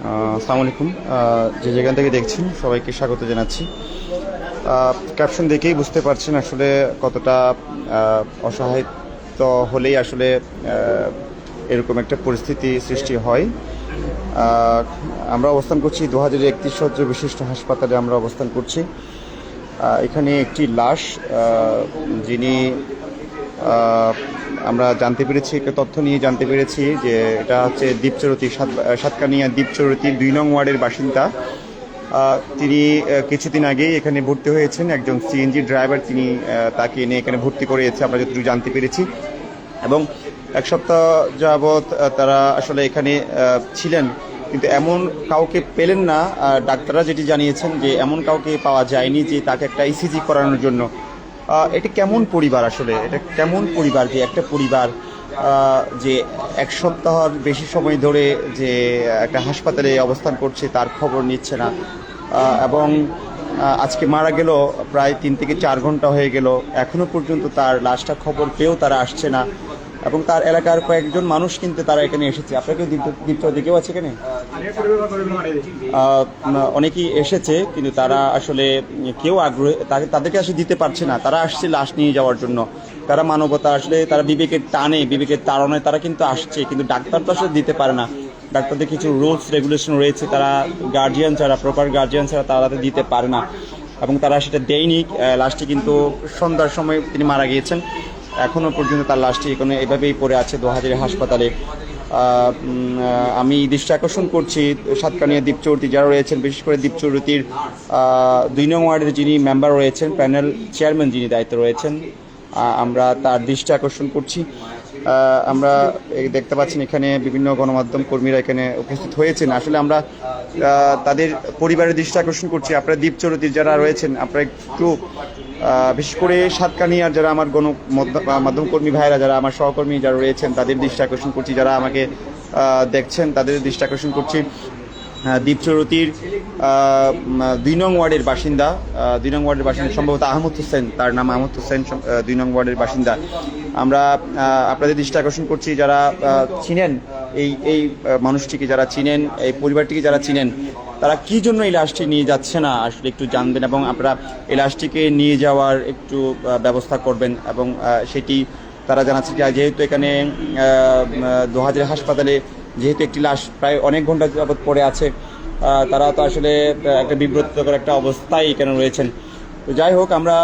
আসসালামু আলাইকুম। যে যেখান থেকে দেখছেন, সবাইকে স্বাগত জানাচ্ছি। ক্যাপশন দেখেই বুঝতে পারছেন আসলে কতটা অসহায়িত হলেই আসলে এরকম একটা পরিস্থিতি সৃষ্টি হয়। আমরা অবস্থান করছি দু হাজার একত্রিশ সজ্জ বিশিষ্ট হাসপাতালে আমরা অবস্থান করছি। এখানে একটি লাশ যিনি আমরা জানতে পেরেছি, একটা তথ্য নিয়ে জানতে পেরেছি যে এটা হচ্ছে দ্বীপচরতি, সাত- সাতকানিয়া দ্বীপচরতি দুই নং ওয়ার্ডের বাসিন্দা। তিনি কিছুদিন আগেই এখানে ভর্তি হয়েছেন। একজন সিএনজি ড্রাইভার তিনি তাকে এনে এখানে ভর্তি করিয়েছে, আমরা যতটুকু জানতে পেরেছি। এবং এক সপ্তাহ যাবৎ তারা আসলে এখানে ছিলেন। কিন্তু এমন কাউকে পেলেন না। ডাক্তাররা যেটি জানিয়েছেন যে এমন কাউকে পাওয়া যায়নি যে তাকে একটা ইসিজি করানোর জন্য। এটা কেমন পরিবার আসলে? এটা কেমন পরিবার যে একটা পরিবার যে এক সপ্তাহর বেশি সময় ধরে যে একটা হাসপাতালে অবস্থান করছে তার খবর নিচ্ছে না। এবং আজকে মারা গেল, প্রায় তিন থেকে চার ঘণ্টা হয়ে গেল। এখনও পর্যন্ত তার লাশটা খবর পেয়েও তারা আসছে না। এবং তার এলাকার কয়েকজন মানুষ কিন্তু তারা এখানে এসেছে। আপনাকেও দীপ্ত দিকেও আছে এখানে? অনেকেই এসেছে, কিন্তু তারা আসলে কেউ আগ্রহ তাদেরকে আসলে দিতে পারছে না। তারা আসছে লাশ নিয়ে যাওয়ার জন্য। তারা মানবতা আসলে তারা বিবেকের টানে, বিবেকের তাড়নায় তারা কিন্তু আসছে, কিন্তু ডাক্তার তো আসলে দিতে পারে না। ডাক্তারদের কিছু রুলস, রেগুলেশন রয়েছে, তারা গার্জিয়ান ছাড়া প্রপার গার্জিয়ান ছাড়া তারা দিতে পারে না। এবং তারা সেটা দেয়নি। লাশটি কিন্তু সন্ধ্যার সময় তিনি মারা গিয়েছেন। এখনও পর্যন্ত তার লাশটি এখানে এভাবেই পড়ে আছে দোহাজারি হাসপাতালে। আমি দৃষ্টি আকর্ষণ করছি সাতকানিয়া দ্বীপচৌরতি যারা রয়েছেন, বিশেষ করে দ্বীপচৌরতির দুই নং ওয়ার্ডের যিনি মেম্বার রয়েছেন, প্যানেল চেয়ারম্যান যিনি দায়িত্ব রয়েছেন আমরা তার দৃষ্টি আকর্ষণ করছি। আমরা এই দেখতে পাচ্ছেন এখানে বিভিন্ন গণমাধ্যম কর্মীরা এখানে উপস্থিত হয়েছেন। আসলে আমরা তাদের পরিবারের দৃষ্টি আকর্ষণ করছি। আপনারা দ্বীপচরতির যারা রয়েছেন, আপনারা একটু বিশেষ করে সাতকানি আর যারা আমার গণ মধ্য- মাধ্যম কর্মী ভাইরা যারা আমার সহকর্মী যারা রয়েছেন, তাদের দৃষ্টি আকর্ষণ করছি। যারা আমাকে দেখছেন, তাদের দৃষ্টি আকর্ষণ করছি। দ্বীপচরতির আহ, উম, দুই নং ওয়ার্ডের বাসিন্দা দুই নং ওয়ার্ডের বাসিন্দা সম্ভবত আহমদ হোসেন তার নাম আহমদ হোসেন দুই নং ওয়ার্ডের বাসিন্দা। আমরা আপনাদের দৃষ্টি আকর্ষণ করছি যারা চিনেন এই এই মানুষটিকে যারা চিনেন এই পরিবারটিকে যারা চিনেন তারা কি জন্য এই লাশটি নিয়ে যাচ্ছে না? আসলে একটু জানবেন এবং আপনারা এই লাশটিকে নিয়ে যাওয়ার একটু ব্যবস্থা করবেন এবং সেটি তারা জানাচ্ছে যেহেতু এখানে দোহাজারি হাসপাতালে যেহেতু একটি লাশ প্রায় অনেক ঘণ্টা যাবৎ পড়ে আছে তারা তো আসলে একটা বিব্রতকর একটা অবস্থায় এখানে রয়েছেন। তো যাই হোক, আমরা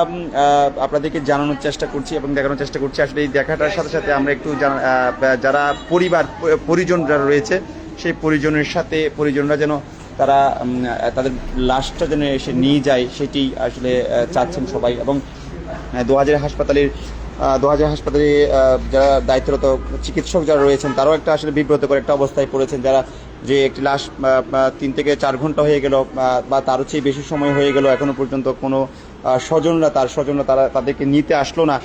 আপনাদেরকে জানানোর চেষ্টা করছি এবং দেখানোর চেষ্টা করছি। আসলে এই দেখাটার সাথে সাথে আমরা একটু যারা পরিবার, পরিজন যারা রয়েছে, সেই পরিজনের সাথে, পরিজনরা যেন তারা তাদের লাশটা যেন এসে নিয়ে যায়, সেটি আসলে চাচ্ছেন সবাই এবং দু হাজার হাসপাতালের দু হাজার হাসপাতালে যারা দায়িত্বরত চিকিৎসক যারা রয়েছেন, তারাও একটা আসলে বিব্রতকর একটা অবস্থায় পড়েছেন। যারা যে একটি লাশ তিন থেকে চার ঘণ্টা হয়ে গেল বা তারও চেয়ে বেশি সময় হয়ে গেল, এখনও পর্যন্ত কোনো স্বজনরা, তার স্বজনরা তারা তাদেরকে নিতে আসলো না।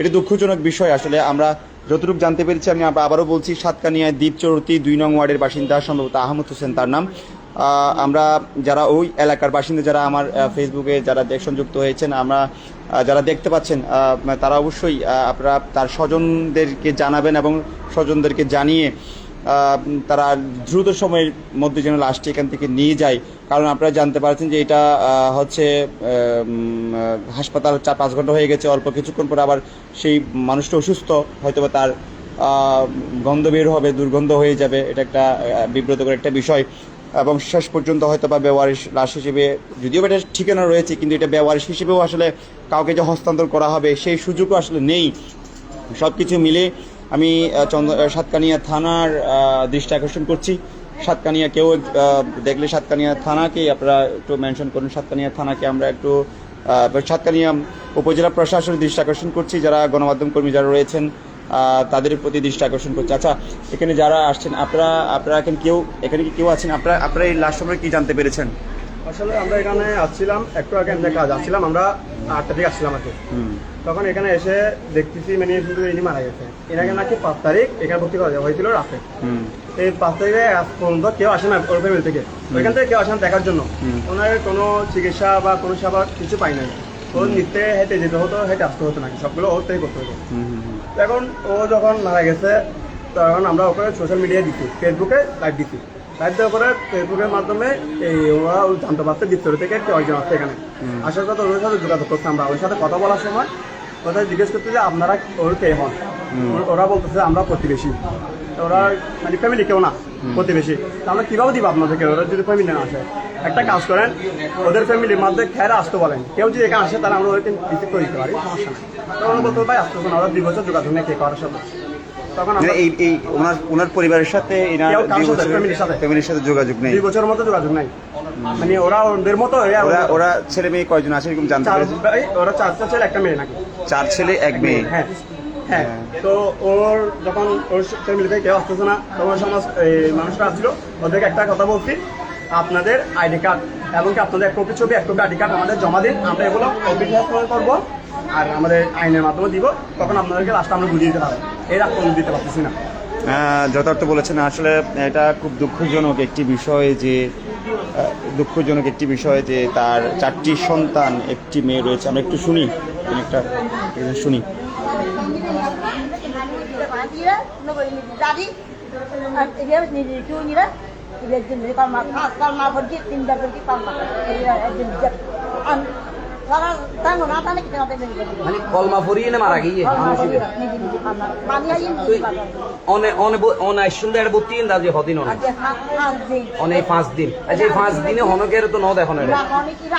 এটি দুঃখজনক বিষয়। আসলে আমরা যতটুকু জানতে পেরেছি, আমি আবারও বলছি, সাতকানিয়ায় দ্বীপচরতি দুই নং ওয়ার্ডের বাসিন্দা সম্ভবত আহমদ হোসেন তার নাম। আমরা যারা ওই এলাকার বাসিন্দা যারা আমার ফেসবুকে যারা সংযুক্ত হয়েছেন, আমরা যারা দেখতে পাচ্ছেন তারা অবশ্যই আপনারা তার স্বজনদেরকে জানাবেন এবং স্বজনদেরকে জানিয়ে তারা দ্রুত সময়ের মধ্যে যেন লাশটি এখান থেকে নিয়ে যায়। কারণ আপনারা জানতে পারছেন যে এটা হচ্ছে হাসপাতাল চার পাঁচ ঘণ্টা হয়ে গেছে, অল্প কিছুক্ষণ পরে আবার সেই মানুষটা অসুস্থ, হয়তোবা তার গন্ধ বের হবে, দুর্গন্ধ হয়ে যাবে, এটা একটা বিব্রতকর একটা বিষয়। এবং শেষ পর্যন্ত হয়তো বা ব্যবহারিক লাশ হিসেবে, যদিও এটা ঠিকানা রয়েছে, কিন্তু এটা ব্যবহারিক হিসেবেও আসলে কাউকে যে হস্তান্তর করা হবে, সেই সুযোগও আসলে নেই। সব কিছু মিলে আমি চন্দ্র সাতকানিয়া থানার দৃষ্টি আকর্ষণ করছি। সাতকানিয়া কেউ দেখলে সাতকানিয়া থানাকে আপনারা একটু মেনশন করুন। সাতকানিয়া থানাকে আমরা একটু সাতকানিয়া উপজেলা প্রশাসনের দৃষ্টি আকর্ষণ করছি, যারা গণমাধ্যম কর্মী যারা রয়েছেন। তাদের প্রতি দৃষ্টি আকর্ষণ করছে। আচ্ছা এখানে যারা আসছেন আপনারা আপনারা এখন কেউ এখানে কি কেউ আছেন? আপনারা আপনারা এই লাস্ট সময় কি জানতে পেরেছেন? আসলে আমরা এখানে আসছিলাম একটু আগে আমরা কাজ আসছিলাম আমরা আটটা থেকে আসছিলাম আর কি। তখন এখানে এসে দেখতেছি মানে শুধু ইনি মারা গেছে। এনাকে নাকি পাঁচ তারিখ এখানে ভর্তি করা হয়েছিল রাতে। এই পাঁচ তারিখে আজ পর্যন্ত কেউ আসে না ওর ফ্যামিলি থেকে। ওইখান থেকে কেউ আসে না দেখার জন্য। ওনার কোনো চিকিৎসা বা কোনো সেবা কিছু পাই নাই। ওর নিতে হেঁটে যেতে হতো হেঁটে আসতে হতো নাকি? সবগুলো ওর থেকে করতে হতো। এখন ও যখন মারা গেছে তখন আমরা ওখানে সোশ্যাল মিডিয়ায় দিচ্ছি ফেসবুকে লাইভ দিচ্ছি লাইভ দেওয়ার পরে ফেসবুকের মাধ্যমে এই ওরা ওই জানতে পারছে ভিতরে থেকে কয়েকজন আসছে এখানে। আসার কথা ওদের সাথে যোগাযোগ করছে আমরা। ওর সাথে কথা বলার সময় কথা জিজ্ঞেস করতে যে আপনারা ওর কে হন? ওরা বলতেছে আমরা প্রতিবেশী। ওরা মানে ফ্যামিলি কেউ না। প্রতিবেশী। তো আমরা কীভাবে দিব আপনাদেরকে? ওরা যদি ফ্যামিলি না আসে। একটা কাজ করেন ওদের ফ্যামিলির মধ্যে খেয়ারে আসতে বলেন। কেউ যদি এখানে আসে তাহলে আমরা ওদেরকে রিসিভ করে দিতে পারি সমস্যা নেই। তো ওরা বলতে ভাই আসতেছে না। ওরা দুই বছর যোগাযোগ নেই কে করার সাথে। তখন এই এই ওনার ওনার পরিবারের সাথে ফ্যামিলির সাথে। ফ্যামিলির সাথে। যোগাযোগ নেই। দুই বছরের মতো যোগাযোগ নাই। মানে ওরা ওদের মতো ওরা ওরা ছেলে মেয়ে কয়জন আছে এরকম জানতে চার ওরা চারটা ছেলে একটা মেয়ে নাকি? চার ছেলে এক মেয়ে। হ্যাঁ। হ্যাঁ। তো ওর যখন ওর ফ্যামিলি থেকে কেউ আসতেছে না তখন সমাজ মানুষরা আসছিল ওদেরকে একটা কথা বলছি আপনাদের আইডি কার্ড এমনকি আপনাদের এক কপি ছবি এক কপি আইডি কার্ড আমাদের জমা দিন আমরা এগুলো অফিস করব আর আমাদের আইনের মাধ্যমে দিব তখন আপনাদেরকে লাস্টে আমরা বুঝিয়ে দিতে পারব। এর আগ দিতে পারতেছি না। যথার্থ বলেছেন আসলে এটা খুব দুঃখজনক একটি বিষয় যে দুঃখজনক একটি বিষয় যে তার চারটি সন্তান একটি মেয়ে রয়েছে। আমরা একটু শুনি একটা শুনি। जारी तिन মানে কলমা ফরিয়ে না মারা গিয়ে Kalau pergi ni ni ni Mani aja ni. অনে অনে অনে সুন্দর বত্তি দাজি হদিন পাঁচ দিন আচ্ছা এই পাঁচ দিনে হনকের তো ন দেখো ni kira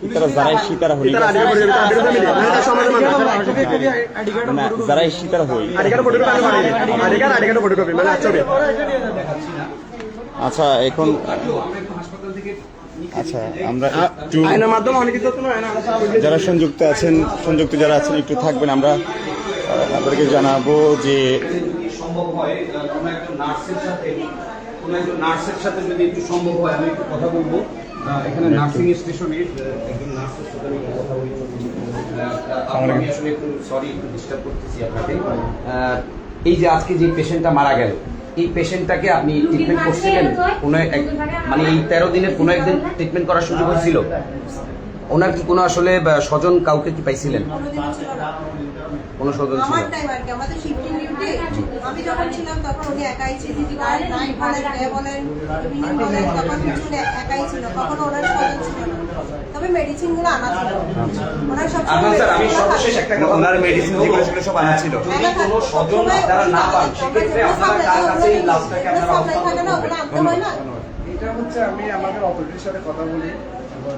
হই ফ্যামিলি। মানে মানে আচ্ছা এখন আচ্ছা আমরা একটু যারা সংযুক্ত আছেন সংযুক্ত যারা আছেন একটু থাকবেন। আমরা আপনাদেরকে জানাব যে সম্ভব হয় কোনো একজন নার্সের সাথে কোনো একজন নার্সের সাথে যদি একটু সম্ভব হয় আমি একটু কথা বলব। এখানে নার্সিং স্টেশনে একজন নার্সের সাথে আমি কথা আহ, আমি আসলে একটু সরি একটু ডিস্টার্ব করতেছি আপনাকে। এই যে আজকে যে পেশেন্টটা মারা গেল এই পেশেন্টটাকে আপনি ট্রিটমেন্ট করছিলেন? কোনো এক মানে এই তেরো দিনের কোনো একদিন ট্রিটমেন্ট করার সুযোগ হয়েছিল? ওনার কি কোনো আসলে স্বজন কাউকে কি পাইছিলেন? কোনো স্বজন ছিল আমার টাইম আর কি আমাদের শিফটিং ডিউটি আমি যখন ছিলাম তখন উনি একাই ছিল নাইট বলেন ডে বলেন ইভিনিং বলেন তখন উনি একাই ছিল কখনো ওনার স্বজন ছিল না। তবে মেডিসিনগুলো আনা ছিল। ওনার সব আপনার স্যার আমি সর্বশেষ একটা কথা ওনার মেডিসিন যেগুলো সেগুলো সব আনা ছিল। যদি কোনো স্বজন আপনারা না পান সেক্ষেত্রে আপনারা কার কাছে এই লাশটাকে আপনারা সাপ্লাই থাকে না ওগুলো আনতে না? এটা হচ্ছে আমি আমাদের অথরিটির সাথে কথা বলি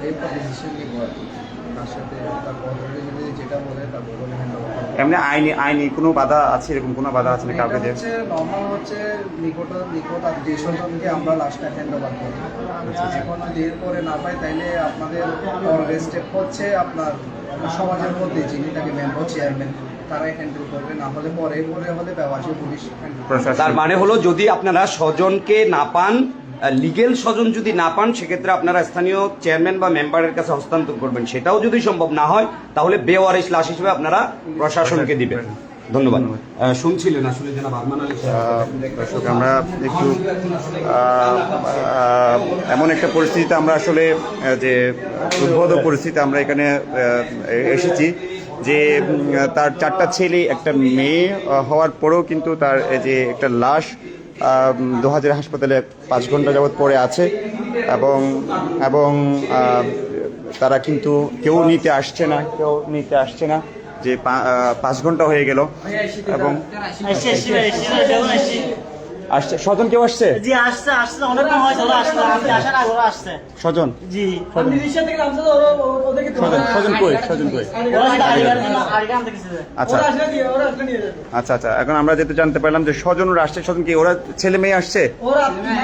এরপর ডিসিশন নিব আর তার সাথে যেটা বলে তারপর বলে হ্যান্ড এমনি আইনি আইনি কোনো বাধা আছে? এরকম কোনো বাধা আছে না কাউকে হচ্ছে নর্মাল হচ্ছে নিকট নিকট আর যে জনকে আমরা হ্যান্ড ওভার করি এখন যদি এরপরে না পাই তাইলে আপনাদের পরের স্টেপ হচ্ছে আপনার সমাজের মধ্যে যিনি তাকে মেম্বার চেয়ারম্যান তারাই হ্যান্ডেল করবে। না হলে পরে পরে হলে ব্যবসায়ী পুলিশ তার মানে হলো যদি আপনারা স্বজনকে না পান লিগেল স্বজন যদি না পান সেক্ষেত্রে আপনারা স্থানীয় চেয়ারম্যান বা মেম্বারের কাছে হস্তান্তর করবেন। সেটাও যদি সম্ভব না হয় তাহলে বেওয়ারিশ লাশ হিসেবে আপনারা প্রশাসনকে দিবেন। ধন্যবাদ। শুনছিলেন আসলে আরমান দর্শক আমরা একটু এমন একটা পরিস্থিতিতে আমরা আসলে যে উদ্ভূত পরিস্থিতিতে আমরা এখানে এসেছি যে তার চারটা ছেলে একটা মেয়ে হওয়ার পরেও কিন্তু তার যে একটা লাশ দু হাজার হাসপাতালে পাঁচ ঘণ্টা যাবৎ পড়ে আছে এবং এবং তারা কিন্তু কেউ নিতে আসছে না, কেউ নিতে আসছে না, যে পাঁচ ঘণ্টা হয়ে গেল এবং আসছে? স্বজন কেউ আসছে? জি আসছে আসছে। ওরা আসছে আপনি আসার আগে ওরা আসছে। স্বজন? জি। স্বজন। স্বজন কই? স্বজন কই? ওরা থেকে আচ্ছা আচ্ছা। আচ্ছা। এখন আমরা যেতে জানতে পারলাম যে স্বজন আসছে স্বজন কি ওরা ছেলে মেয়ে আসছে?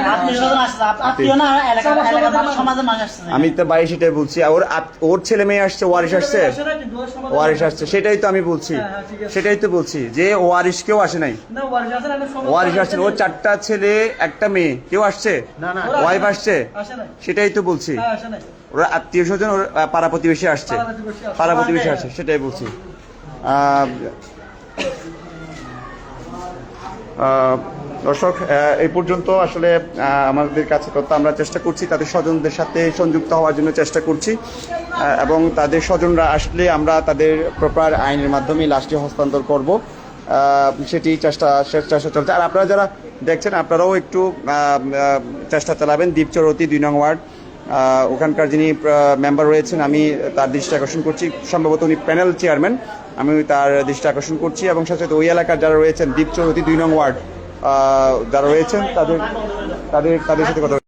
আপনি স্বজন আসছে আপ- না এলাকা এলাকার মানুষ সমাজের আসছে। আমি তো বাড়ি সেটাই বলছি। ওর ওর ছেলে মেয়ে আসছে ওয়ারিশ আসছে? ওয়ারিশ আসছে। সেটাই তো আমি বলছি। সেটাই তো বলছি যে ওয়ারিশ কেউ আসে নাই। ওয়ারিশ আসছে ওর চারটা ছেলে একটা মেয়ে। কেউ আসছে? ওয়াইফ আসছে? সেটাই তো বলছি। ওরা আত্মীয় স্বজন ওর পাড়া প্রতিবেশী আসছে। পাড়া প্রতিবেশী আসছে। সেটাই বলছি। আহ, আহ, দর্শক এই পর্যন্ত আসলে আমাদের কাছে তথ্য আমরা চেষ্টা করছি তাদের স্বজনদের সাথে সংযুক্ত হওয়ার জন্য চেষ্টা করছি। এবং তাদের স্বজনরা আসলে আমরা তাদের প্রপার আইনের মাধ্যমে লাশটি হস্তান্তর করব। সেটি চেষ্টা চেষ্টা চলছে। আর আপনারা যারা দেখছেন, আপনারাও একটু চেষ্টা চালাবেন। দ্বীপচরতি দুই নং ওয়ার্ড। ওখানকার যিনি মেম্বার রয়েছেন, আমি তার দৃষ্টি আকর্ষণ করছি। সম্ভবত উনি প্যানেল চেয়ারম্যান আমি তার দৃষ্টি আকর্ষণ করছি। এবং সাথে ওই এলাকার যারা রয়েছেন দ্বীপচরতি দুই নং ওয়ার্ড যারা রয়েছেন, তাদের তাদের তাদের সাথে কথা